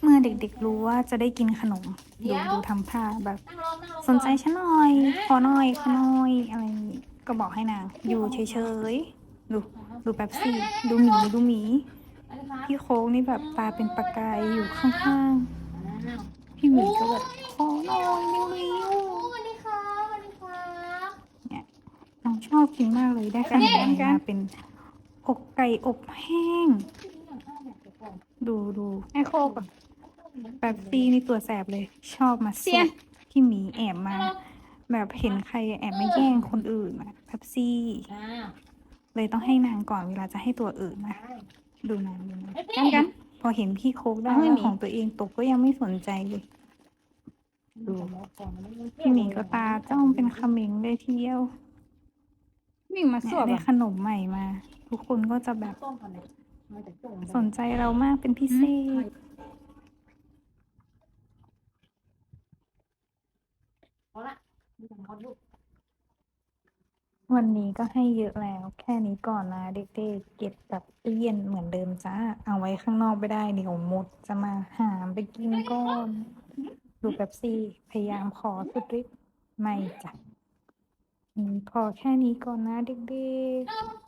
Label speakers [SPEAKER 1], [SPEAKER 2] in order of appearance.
[SPEAKER 1] เมื่อเด็กๆรู้ว่าจะได้กินขนมดูดูทำท่าแบบ
[SPEAKER 2] นั่งลงนั่งลง
[SPEAKER 1] สนใจฉันหน่อย ขอหน่อย ขอหน่อย อะไรอย่างงี้ก็บอกให้นาง อยู่เฉยๆ ดู ดูแป๊บซี่ ดูหมี ดูหมี
[SPEAKER 2] อะไรครับ
[SPEAKER 1] พี่โค้งนี่แบบตาเป็นประกายอยู่ข้าง
[SPEAKER 2] อ้าว
[SPEAKER 1] ๆพี่หมีก็แบบขอหน่อยเร็ว
[SPEAKER 2] สวัสดีครับสวัสดีครับ
[SPEAKER 1] ๆเนี่ยน้องชอบกินมากเลยได้ขนมนี้มาเป็นอกไก่อบแห้ง ดูดูไอโคกอะแป๊บซี่นี่ตัวแสบเลย ชอบมา
[SPEAKER 2] เสี
[SPEAKER 1] สุ
[SPEAKER 2] ย
[SPEAKER 1] ดพี่หมีแอบมา แบบเห็นใครแอบมาแย่งคนอื่นอะแป๊บซี่
[SPEAKER 2] อ้าว
[SPEAKER 1] เลยต้องให้นางก่อนเวลาจะให้ตัวอื่นนะ
[SPEAKER 2] ได้
[SPEAKER 1] ดูนางดูนาง
[SPEAKER 2] เอ้ย
[SPEAKER 1] กันกันพอเห็นพี่โคกได้
[SPEAKER 2] เอาให้
[SPEAKER 1] ว่า
[SPEAKER 2] หมี
[SPEAKER 1] ของตัวเองตกก็ยังไม่สนใจเลยดูพี่หมีก็ตาจ้องเป็นเขม็งเลยทีเดียว
[SPEAKER 3] มิ่งมาส
[SPEAKER 1] เนี่
[SPEAKER 3] วยบ
[SPEAKER 1] ได้
[SPEAKER 3] อะ
[SPEAKER 1] ขนมใหม่มา ทุกคนก็จะแบบ สนใจเรามากเป็นพิเศษ
[SPEAKER 2] เอาละดูของเขาลูก
[SPEAKER 1] วันนี้ก็ให้เยอะแล้ว แค่นี้ก่อนนะเด็กๆเก็บแบบเย็นเหมือนเดิมจ้า เอาไว้ข้างนอกไม่ได้เดี๋ยวมดจะมาหามไปกินก่อน ดูแบบซี่พยายามขอสุดฤทธิ์ไม่จ้ะพอแค่นี้ก่อนนะเด็กๆ